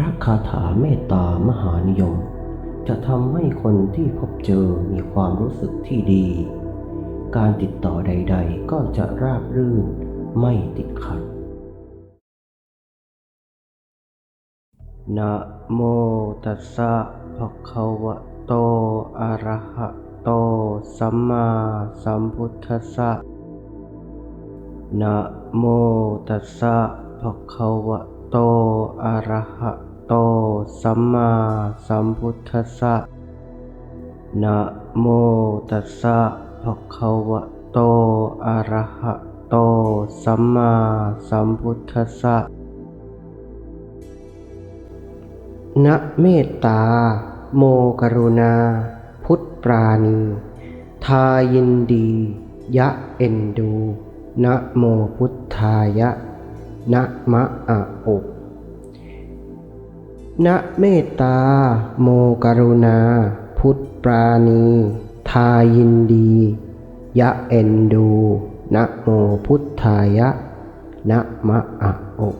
ระคาถาเมตตามหานิยม จะทำให้คนที่พบเจอมีความรู้สึกที่ดี การติดต่อใด ๆ ก็จะราบรื่นไม่ติดขัดนะโมตัสสะภะคะวะโต อะระหะโต สัมมาสัมพุทธัสสะนะโมตัสสะภะคะวะโต อะระหะ โตสัมมาสัมพุทธัสสะ นะโมตัสสะภะคะวะโต อะระหะโต สัมมาสัมพุทธัสสะ นะเมตตา โมกรุณา พุทธปราณี ทายินดี ยะเอ็นดู นะโมพุทธายะ นะมะอะอ นะเมตตา โมกรุณา พุทธปราณี ทายินดี ยะเอ็นดูนะโมพุทธายะนะมะอะอก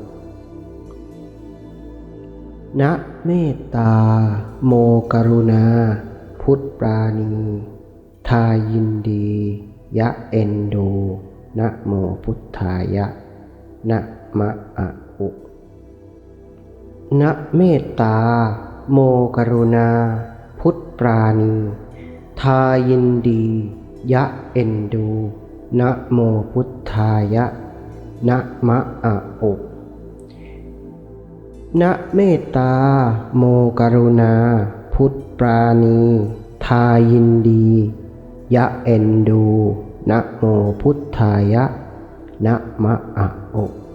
นะเมตตาโมกรุณาพุทธปราณีทายินดียะเอ็นดูนะโมพุทธายะนะมะอะอุ นะเมตตา โมกรุณา พุทธปราณี ทายินดี ยะเอ็นดู นะโมพุทธายะ นะมะอะอุนะเมตตา โมกรุณา พุทธปราณี ทายินดี ยะเอ็นดู นะโมพุทธายะ นะมะอะโอน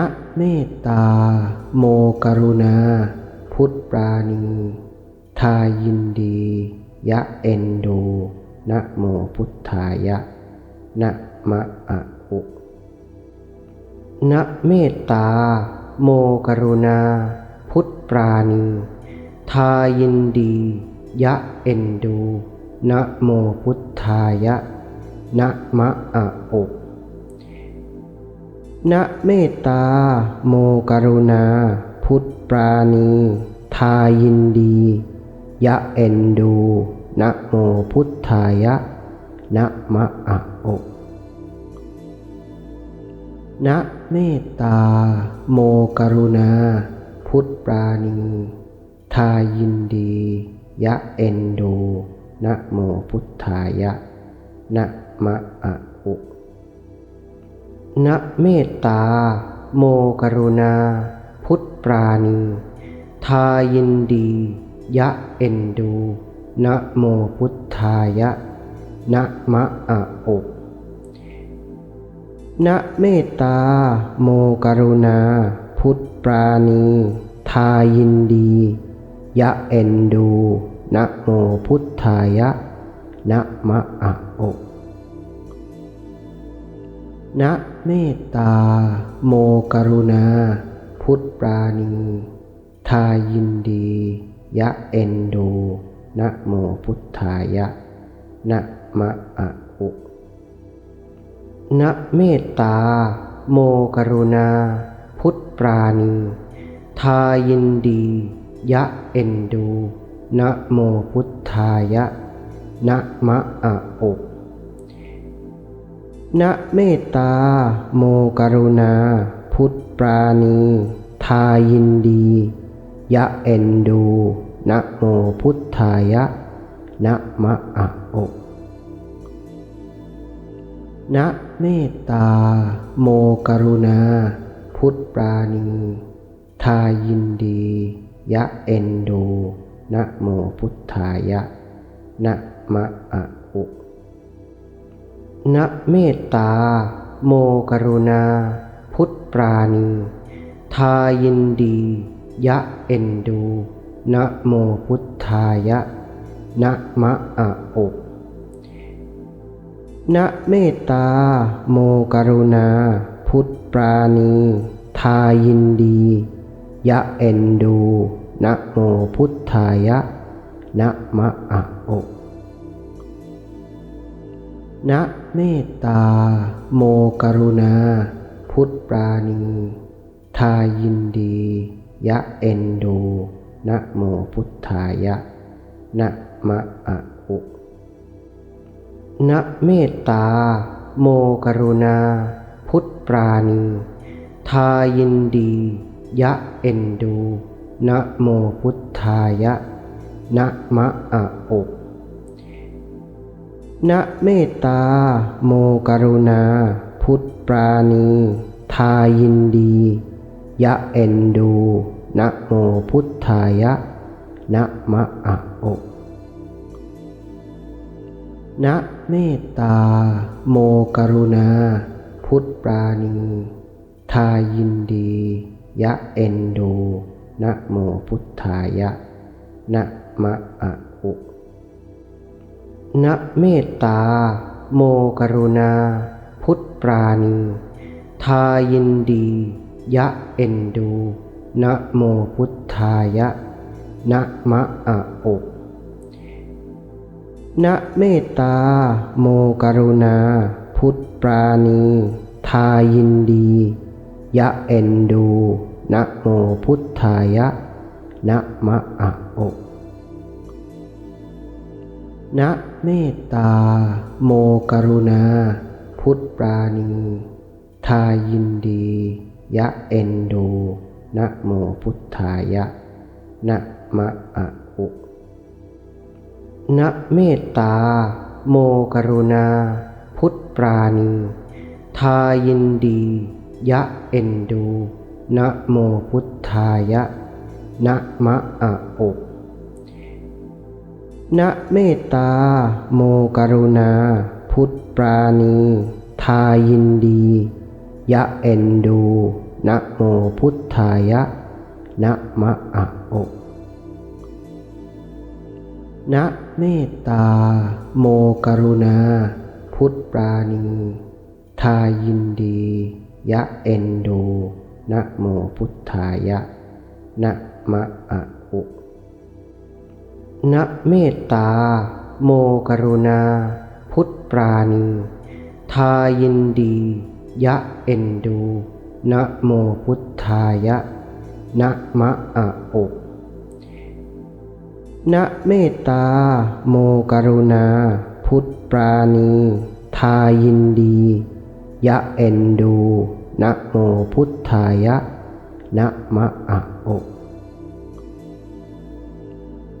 ะเมตตา โมกรุณา พุทธปราณี ทายินดี ยะเอ็นดูนะโมพุทธายะนะมะอะโอนะเมตตา โมกรุณา พุทธปราณี ทายินดี ยะเอ็นดูนะโมพุทธายะนะมะอะอ นะเมตตา โมกรุณา พุทธปราณี ทายินดี ยะเอ็นดูนะโมพุทธายะนะมะอะอกนะเมตตาโมกรุณาพุทธปราณีทายินดียะเอ็นดูนะโมพุทธายะนะมะอะอุ นะเมตตา โมกรุณา พุทธปราณี ทายินดี ยะเอ็นดู นะโมพุทธายะ นะมะอะอุนะเมตตา โมกรุณา พุทธปราณี ทายินดี ยะเอ็นดู นะโมพุทธายะ นะมะอะโอนะ เมตตา โมกรุณา พุทธปราณี ทายินดี ยะเอ็นดูนะโมพุทธายะนะมะอะอุนะเมตตา โมกรุณา พุทธปราณี ทายินดี ยะเอ็นดูนะโมพุทธายะนะมะอะโอก นะเมตตา โมกรุณา พุทธปราณี ทายินดี ยะเอ็นดู นะโมพุทธายะ นะมะอะโอกนะเมตตา โมกรุณา พุทธปราณี ทายินดี ยะเอ็นดู นะโมพุทธายะ นะมะอะอุ นะเมตตา โมกรุณา พุทธปราณี ทายินดี ยะเอ็นดู นะโมพุทธายะ นะมะอะอุนะเมตตา โมกรุณา พุทธปราณี ทายินดี ยะเอ็นดู นะโมพุทธายะ นะมะอะโอ นะเมตตา โมกรุณา พุทธปราณี ทายินดี ยะเอ็นดูนะโมพุทธายะนะมะอะอุนะเมตตา โมกรุณา พุทธปราณี ทายินดี ยะเอ็นดูนะโมพุทธายะนะมะอะอุ นะเมตตา โมกรุณา พุทธปราณี ทายินดี ยะเอ็นดู นะโมพุทธายะ นะมะอะอุนะเมตตา โมกรุณา พุทธปราณี ทายินดี ยะเอ็นดู นะโมพุทธายะ นะมะอะ อุนะเมตตา โมกรุณา พุทธปราณี ทายินดี ยะเอ็นดูนะโมพุทธายะนะมะอะอุนะเมตตา โมกรุณา พุทธปราณี ทายินดี ยะเอ็นดูนะโมพุทธายะนะมะอะอุ นะเมตตา โมกรุณา พุทธปราณี ทายินดี ยะเอ็นดูนะโมพุทธายะนะมะอะอุนะเมตตา โมกรุณา พุทธปราณี ทายินดี ยะเอ็นดูนะโมพุทธายะนะมะอะอุ นะเมตตา โมกรุณา พุทธปราณี ทายินดี ยะเอ็นดู นะโมพุทธายะ นะมะอะอุนะเมตตา โมกรุณา พุทธปราณี ทายินดี ยะเอ็นดู นะโมพุทธายะ นะมะอะอุ นะเมตตา โมกรุณา พุทธปราณี ทายินดี ยะเอ็นดูนะโมพุทธายะนะมะอะอุนะเมตตา โมกรุณา พุทธปราณี ทายินดี ยะเอ็นดูนะโมพุทธายะนะมะอะอุ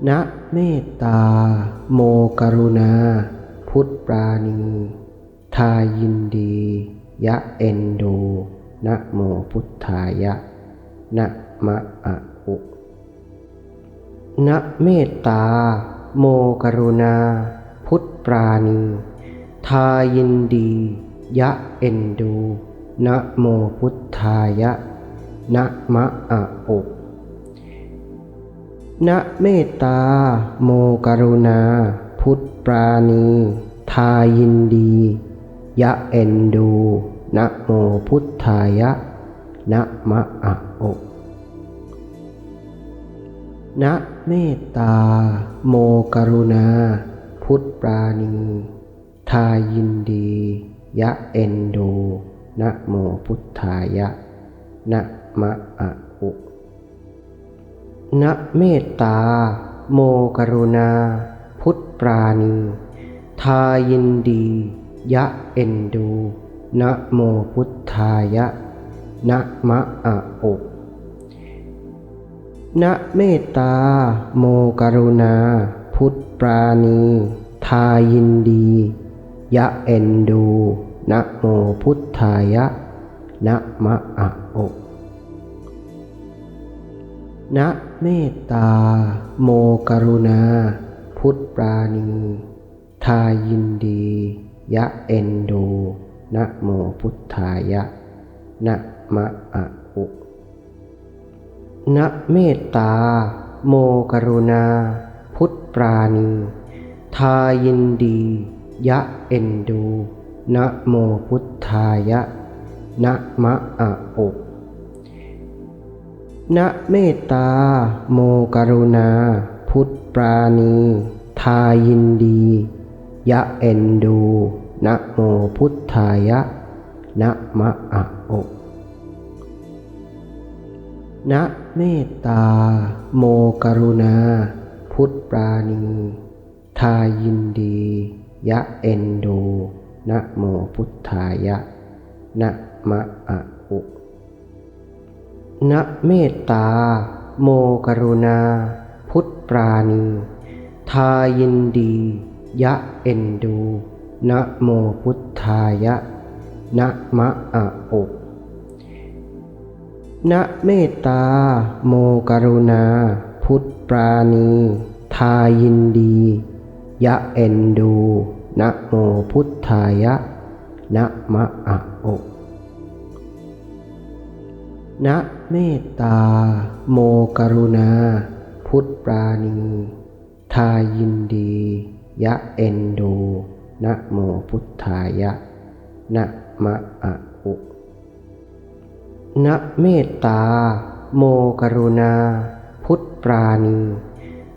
นะเมตตา โมกรุณา พุทธปราณี ทายินดี ยะเอ็นดูนะโมพุทธายะนะมะอะอุนะเมตตา โมกรุณา พุทธปราณี ทายินดี ยะเอ็นดูนะโมพุทธายะนะมะอะอุ นะเมตตา โมกรุณา พุทธปราณี ทายินดี ยะเอ็นดู นะโมพุทธายะ นะมะอะโอนะเมตตา โมกรุณา พุทธปราณี ทายินดี ยะเอ็นดู นะโมพุทธายะ นะมะอะอุ นะเมตตา โมกรุณา พุทธปราณี ทายินดี ยะเอ็นดูนะโมพุทธายะนะมะอะอุนะเมตตา โมกรุณา พุทธปราณี ทายินดี ยะเอ็นดูนะโมพุทธายะนะมะอะอุนะ เมตตา โมกรุณา พุทธปราณี ทายินดี ยะเอ็นดูนะโมพุทธายะนะมะอะอุนะเมตตา โมกรุณา พุทธปราณี ทายินดี ยะเอ็นดูนะโมพุทธายะนะมะอะอุ นะเมตตา โมกรุณา พุทธปราณี ทายินดี ยะเอ็นดูนะโมพุทธายะนะมะอะโอนะเมตตา โมกรุณา พุทธปราณี ทายินดี ยะเอ็นดูนะโมพุทธายะนะมะอะโอ นะเมตตา โมกรุณา พุทธปราณี ทายินดี ยะเอ็นดู นะโมพุทธายะ นะมะอะอุนะเมตตา โมกรุณา พุทธปราณี ทายินดี ยะเอ็นดู นะโมพุทธายะ นะมะอะอุนะ เมตตา โมกรุณา พุทธปราณี ทายินดี ยะเอ็นดูนะโมพุทธายะนะมะอะอุนะเมตตา โมกรุณา พุทธปราณี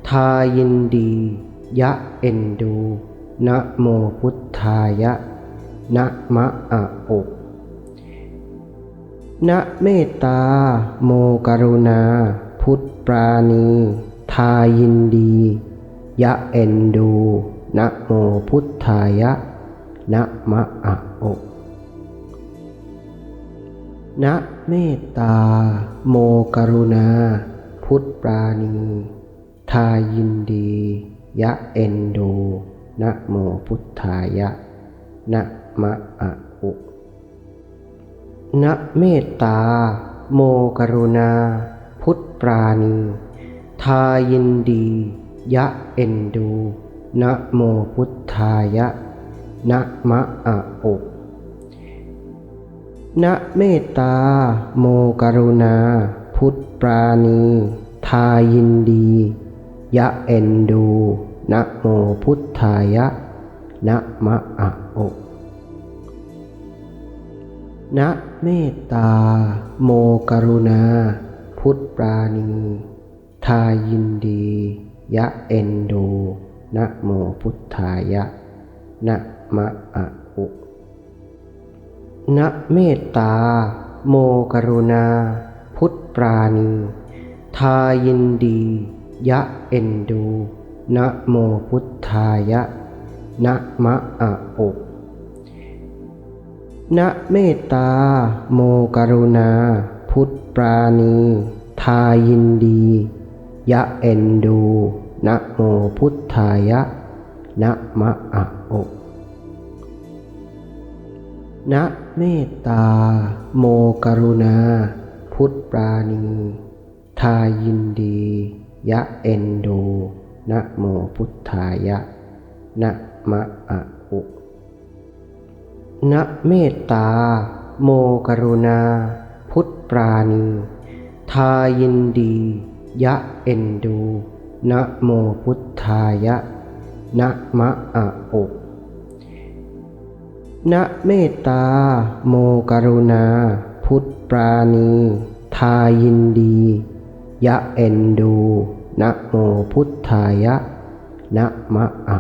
ทายินดี ยะเอ็นดูนะโมพุทธายะนะมะอะอุ นะเมตตา โมกรุณา พุทธปราณี ทายินดี ยะเอ็นดูนะโมพุทธายะนะมะอะโอนะเมตตา โมกรุณา พุทธปราณี ทายินดี ยะเอ็นดูนะโมพุทธายะนะมะอะโอ นะเมตตา โมกรุณา พุทธปราณี ทายินดี ยะเอ็นดู นะโมพุทธายะ นะมะอะอุนะเมตตา โมกรุณา พุทธปราณี ทายินดี ยะเอ็นดู นะโมพุทธายะ นะมะอะอุ นะเมตตา โมกรุณา พุทธปราณี ทายินดี ยะเอ็นดูนะโมพุทธายะนะมะอะอุนะเมตตา โมกรุณา พุทธปราณี ทายินดี ยะเอ็นดูนะโมพุทธายะนะมะอะอุ นะเมตตา โมกรุณา พุทธปราณี ทายินดี ยะเอ็นดูนะโมพุทธายะนะมะอะอุนะเมตตาโมกรุณาพุทธปราณีทายินดียะเอ็นดูนะโมพุทธายะนะมะอะ นะเมตตา โมกรุณา พุทธปราณี ทายินดี ยะเอ็นดู นะโมพุทธายะ นะมะอะอุนะเมตตา โมกรุณา พุทธปราณี ทายินดี ยะเอ็นดู นะโมพุทธายะ นะมะอะ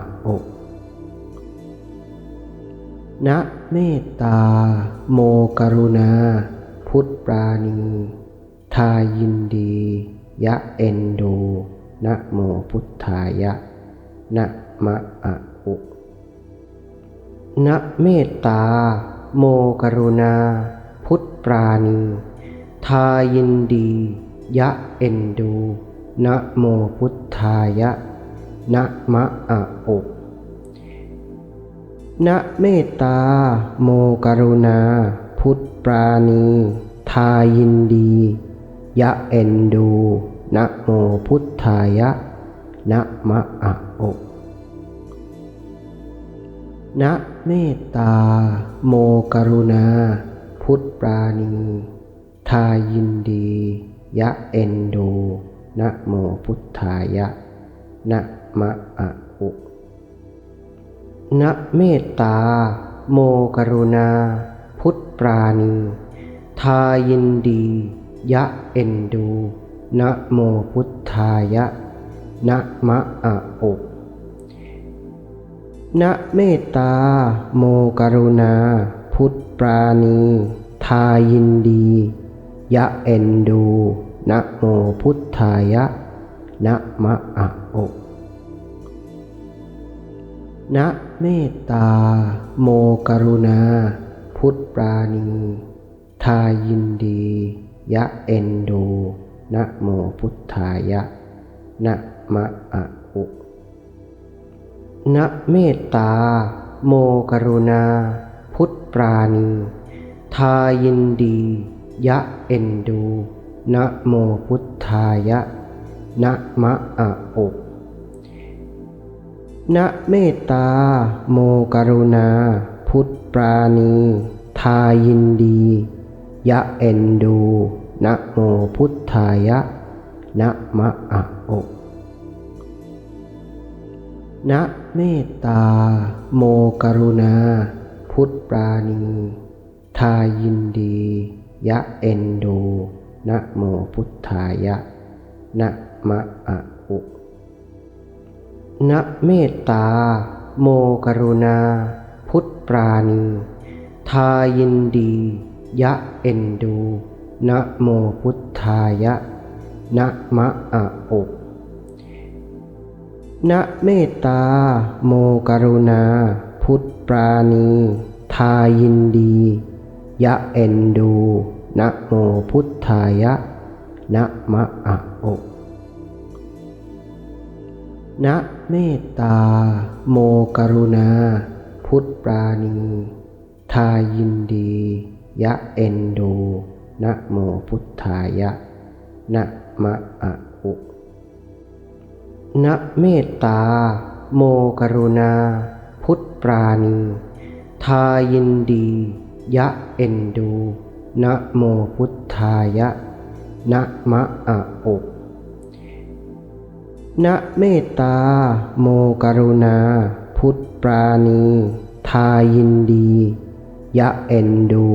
นะเมตตา โมกรุณา พุทธปราณี ทายินดี ยะเอ็นดูนะโมพุทธายะนะมะอะอุนะเมตตา โมกรุณา พุทธปราณี ทายินดี ยะเอ็นดูนะโมพุทธายะนะมะอะอุ นะเมตตา โมกรุณา พุทธปราณี ทายินดี ยะเอ็นดูนะโมพุทธายะนะมะอะอุนะเมตตาโมกรุณาพุทธปราณีทายินดียะเอ็นดูนะโมพุทธายะนะมะอะ นะเมตตา โมกรุณา พุทธปราณี ทายินดี ยะเอ็นดู นะโมพุทธายะ นะมะอะอุนะเมตตา โมกรุณา พุทธปราณี ทายินดี ยะเอ็นดู นะโมพุทธายะ นะมะอะโอ นะเมตตา โมกรุณา พุทธปราณี ทายินดี ยะเอ็นดูนะโมพุทธายะนะมะอะโอนะเมตตา โมกรุณา พุทธปราณี ทายินดี ยะเอ็นดูนะโมพุทธายะนะมะอะโอ นะเมตตา โมกรุณา พุทธปราณี ทายินดี ยะเอ็นดูนะโมพุทธายะนะมะอะโอนะเมตตา โมกรุณา พุทธปราณี ทายินดี ยะเอ็นดูนะโมพุทธายะนะมะอะ นะเมตตา โมกรุณา พุทธปราณี ทายินดี ยะเอ็นดู นะโมพุทธายะ นะมะอะอุนะเมตตา โมกรุณา พุทธปราณี ทายินดี ยะเอ็นดู นะโมพุทธายะ นะมะอะโอนะเมตตา โมกรุณา พุทธปราณี ทายินดี ยะเอ็นดูนะโมพุทธายะนะมะอะอุนะเมตตา โมกรุณา พุทธปราณี ทายินดี ยะเอ็นดูนะโมพุทธายะนะมะอะโอ นะเมตตา โมกรุณา พุทธปราณี ทายินดี ยะเอ็นดู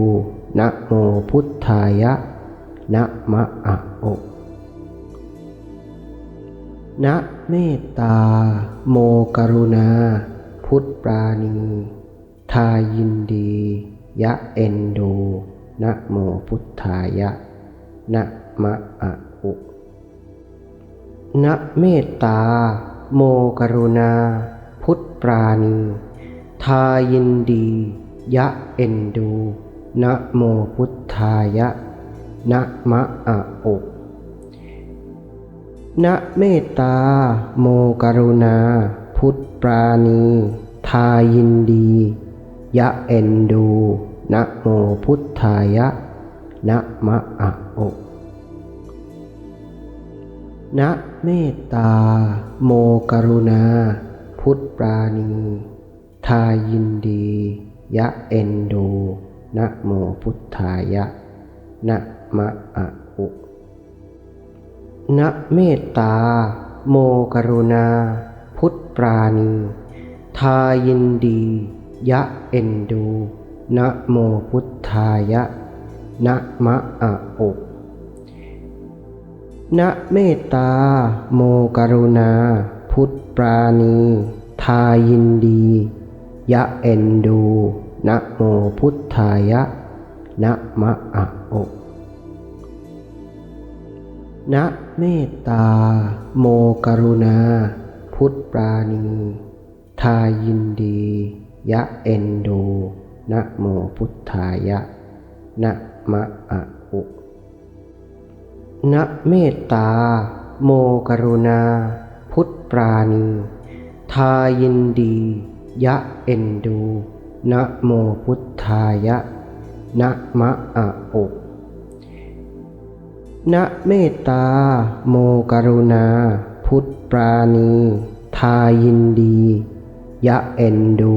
นะโมพุทธายะนะมะอะโอนะเมตตา โมกรุณา พุทธปราณี ทายินดี ยะเอ็นดูนะโมพุทธายะนะมะอะอุ นะเมตตา โมกรุณา พุทธปราณี ทายินดี ยะเอ็นดู นะโมพุทธายะ นะมะอะโอนะเมตตา โมกรุณา พุทธปราณี ทายินดี ยะเอ็นดู นะโมพุทธายะ นะมะอะโอ นะเมตตา โมกรุณา พุทธปราณี ทายินดี ยะเอ็นดูนะโมพุทธายะนะมะอะอุนะเมตตา โมกรุณา พุทธปราณี ทายินดี ยะเอ็นดูนะโมพุทธายะนะมะอะโอ นะเมตตา โมกรุณา พุทธปราณี ทายินดี ยะเอ็นดู นะโมพุทธายะ นะมะอะโอนะเมตตา โมกรุณา พุทธปราณี ทายินดี ยะเอ็นดู นะโมพุทธายะ นะมะอะอุ นะเมตตา โมกรุณา พุทธปราณี ทายินดี ยะเอ็นดู นะโมพุทธายะ นะมะอะโอนะเมตตา โมกรุณา พุทธปราณี ทายินดี ยะเอ็นดู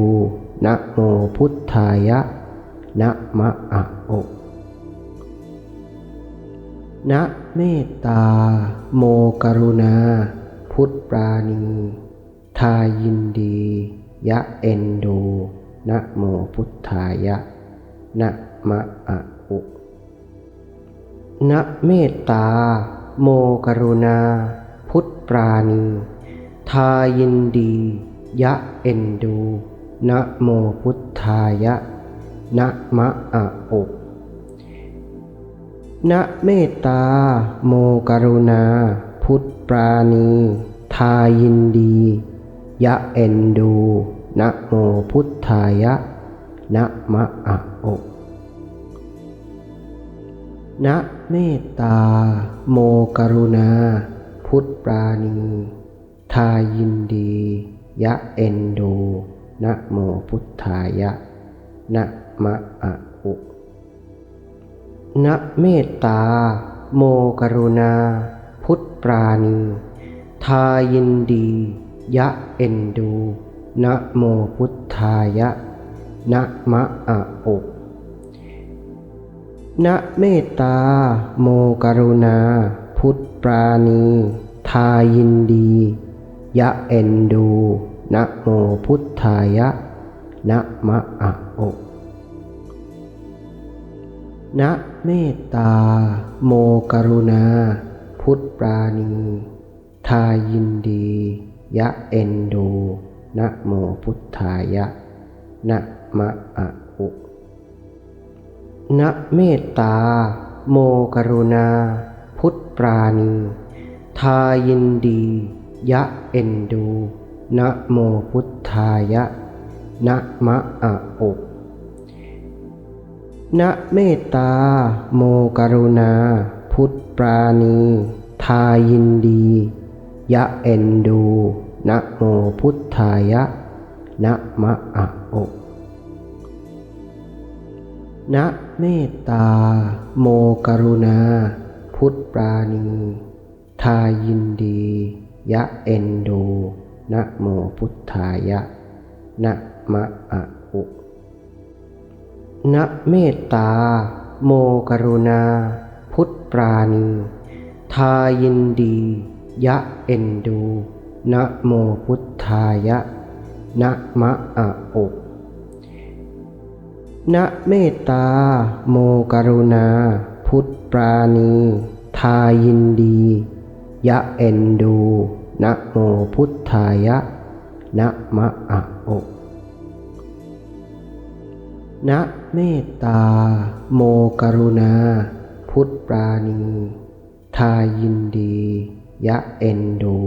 นะโมพุทธายะ นะมะอะโอ นะเมตตา โมกรุณา พุทธปราณี ทายินดี ยะเอ็นดูนะโมพุทธายะนะมะอะอุนะเมตตา โมกรุณา พุทธปราณี ทายินดี ยะเอ็นดูนะโมพุทธายะนะมะอะโอ นะเมตตา โมกรุณา พุทธปราณี ทายินดี ยะเอ็นดู นะโมพุทธายะ นะมะอะโอนะเมตตา โมกรุณา พุทธปราณี ทายินดี ยะเอ็นดู นะโมพุทธายะ นะมะอะโอ นะเมตตา โมกรุณา พุทธปราณี ทายินดี ยะเอ็นดู นะโมพุทธายะ นะมะอะโอนะเมตตา โมกรุณา พุทธปราณี ทายินดี ยะเอ็นดู นะโมพุทธายะ นะมะอะโอ นะเมตตา โมกรุณา พุทธปราณี ทายินดี ยะเอ็นดูนะโมพุทธายะนะมะอะโอนะเมตตา โมกรุณา พุทธปราณี ทายินดี ยะเอ็นดูนะโมพุทธายะนะมะอะโอ นะเมตตา โมกรุณา พุทธปราณี ทายินดี ยะเอ็นดู นะโมพุทธายะ นะมะอะโอนะเมตตา โมกรุณา พุทธปราณี ทายินดี ยะเอ็นดู นะโมพุทธายะ นะมะอะ โอนะเมตตา โมกรุณา พุทธปราณี ทายินดี ยะเอ็นดูนะโมพุทธายะนะมะอะโอนะเมตตาโมกรุณาพุทธปราณีทายินดียะเอ็นดูนะโมพุทธายะนะมะอะโอ นะเมตตา โมกรุณา พุทธปราณี ทายินดี ยะเอ็นดู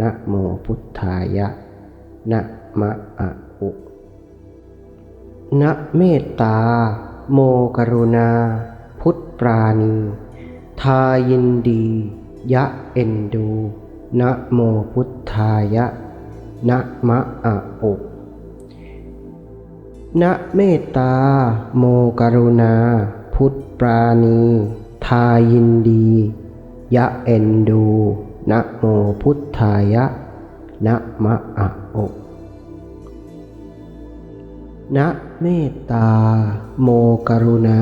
นะโมพุทธายะนะมะอะโอนะเมตตา โมกรุณา พุทธปราณี ทายินดี ยะเอ็นดูนะโมพุทธายะนะมะอะโอ นะเมตตา โมกรุณา พุทธปราณี ทายินดี ยะเอ็นดู นะโมพุทธายะ นะมะอะโอนะเมตตา โมกรุณา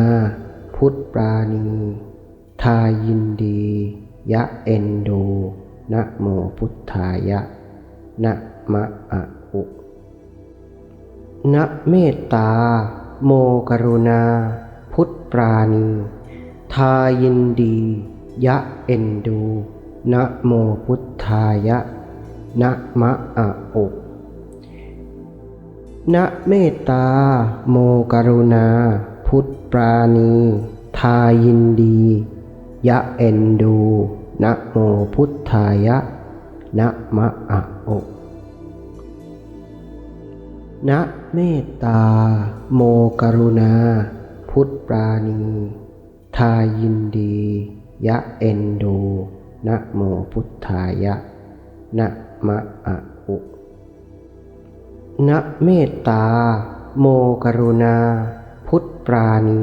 พุทธปราณี ทายินดี ยะเอ็นดู นะโมพุทธายะ นะมะอะโอ นะเมตตา โมกรุณา พุทธปราณี ทายินดี ยะเอ็นดู นะโมพุทธายะ นะมะอะโอนะเมตตา โมกรุณา พุทธปราณี ทายินดี ยะเอ็นดู นะโมพุทธายะ นะมะอะโอ นะเมตตา โมกรุณา พุทธปราณี ทายินดี ยะเอ็นดูนะโมพุทธายะนะมะอะโอนะเมตตา โมกรุณา พุทธปราณี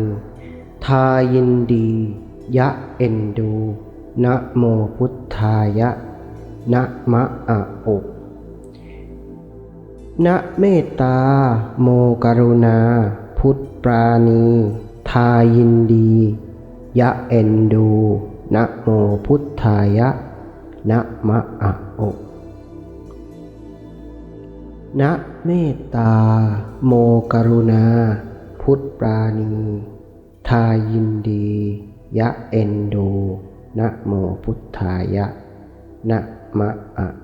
ทายินดี ยะเอ็นดูนะโมพุทธายะนะมะอะโอ นะเมตตา โมกรุณา พุทธปราณี ทายินดี ยะเอ็นดู นะโมพุทธายะ นะมะอะโอนะเมตตา โมกรุณา พุทธปราณี ทายินดี ยะเอ็นดู นะโมพุทธายะ นะมะอะ